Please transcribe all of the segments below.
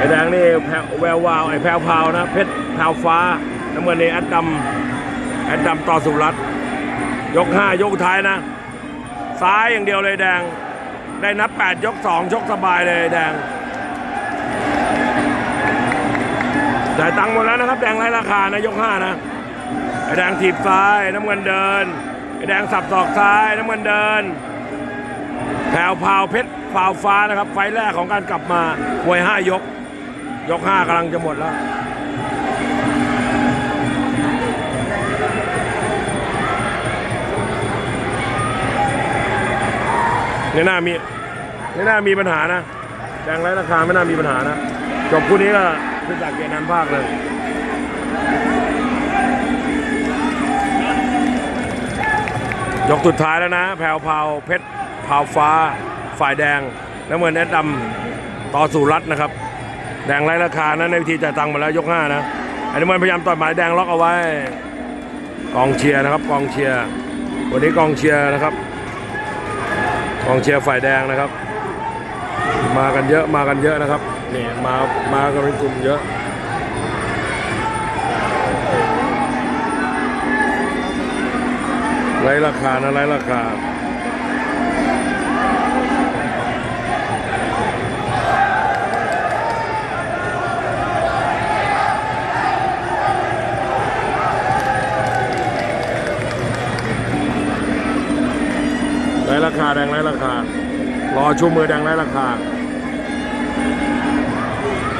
ไอ้แดงนี่แววววาวไอ้แพรวพาวนะ เพชรแพรวฟ้า น้ำเงินนี่แอดดำแอดดำต่อสุรัตยกห้ายกท้ายนะ ซ้ายอย่างเดียวเลยแดง ได้นับแปดยกสองชกสบายเลยแดงจ่ายตังค์หมดแล้วนะครับ แดงไร้ราคานะยกห้านะไอ้แดงถีบซ้ายน้ำเงินเดินไอ้แดงสับศอกซ้ายน้ำเงินเดินแพวพาวเพชรพาวฟ้านะครับ ไฟแรกของการกลับมามวยห้ายก ยกห้ากำลังจะหมดแล้วไม่น่ามีไม่น่ามีปัญหานะแดงไร้ราคาไม่น่ามีปัญหานะจบคู่นี้ก็ขึ้นจากเกณฑ์นันภาคเลยยกสุดท้ายแล้วนะแพรวพราวเพชรพราวฟ้า ฝ่ายแดง น้ำเงินแอดดำต่อสู่รัฐนะครับ แดงไร้ราคานะในวิธีจ่ายตังค์มาแล้วยกห้านะอันนี้มันพยายามต่อยหมายแดงล็อกเอาไว้ กองเชียร์นะครับ กองเชียร์ วันนี้กองเชียร์นะครับ กองเชียร์ฝ่ายแดงนะครับ มากันเยอะมากันเยอะนะครับนี่มามากันเป็นกลุ่มเยอะไร้ราคานะไร้ราคา ไร้ราคาแดงไร้ราคา รอชูมือแดงไร้ราคา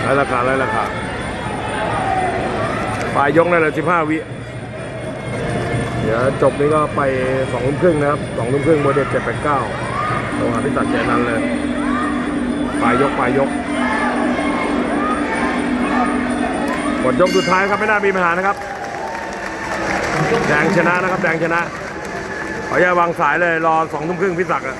ไร้ราคาไร้ราคาปลายยกนั่นแหละสิบห้าวิ เดี๋ยวจบนี้ก็ไปสองทุ่มครึ่งนะครับสองทุ่มครึ่งโมเดลเจ็ดแปดเก้าโทรหาพี่ตัดแกนั้นเลยปลายยกปลายยกหมดยกสุดท้ายครับไม่น่ามีปัญหานะครับ แดงชนะนะครับ แดงชนะ ขออย่าวางสายเลย รอสองทุ่มครึ่งพี่ศักดิ์อะ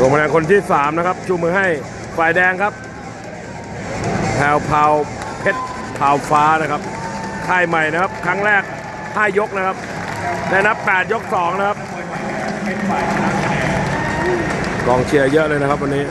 ลงมาในคนที่สามนะครับ ชูมือให้ฝ่ายแดงครับแพรวพาวเพชรพาวฟ้านะครับค่ายใหม่นะครับ ครั้งแรก 5 ยกนะครับได้นับ 8 ยก 2 นะครับ กองเชียร์เยอะเลยนะครับวันนี้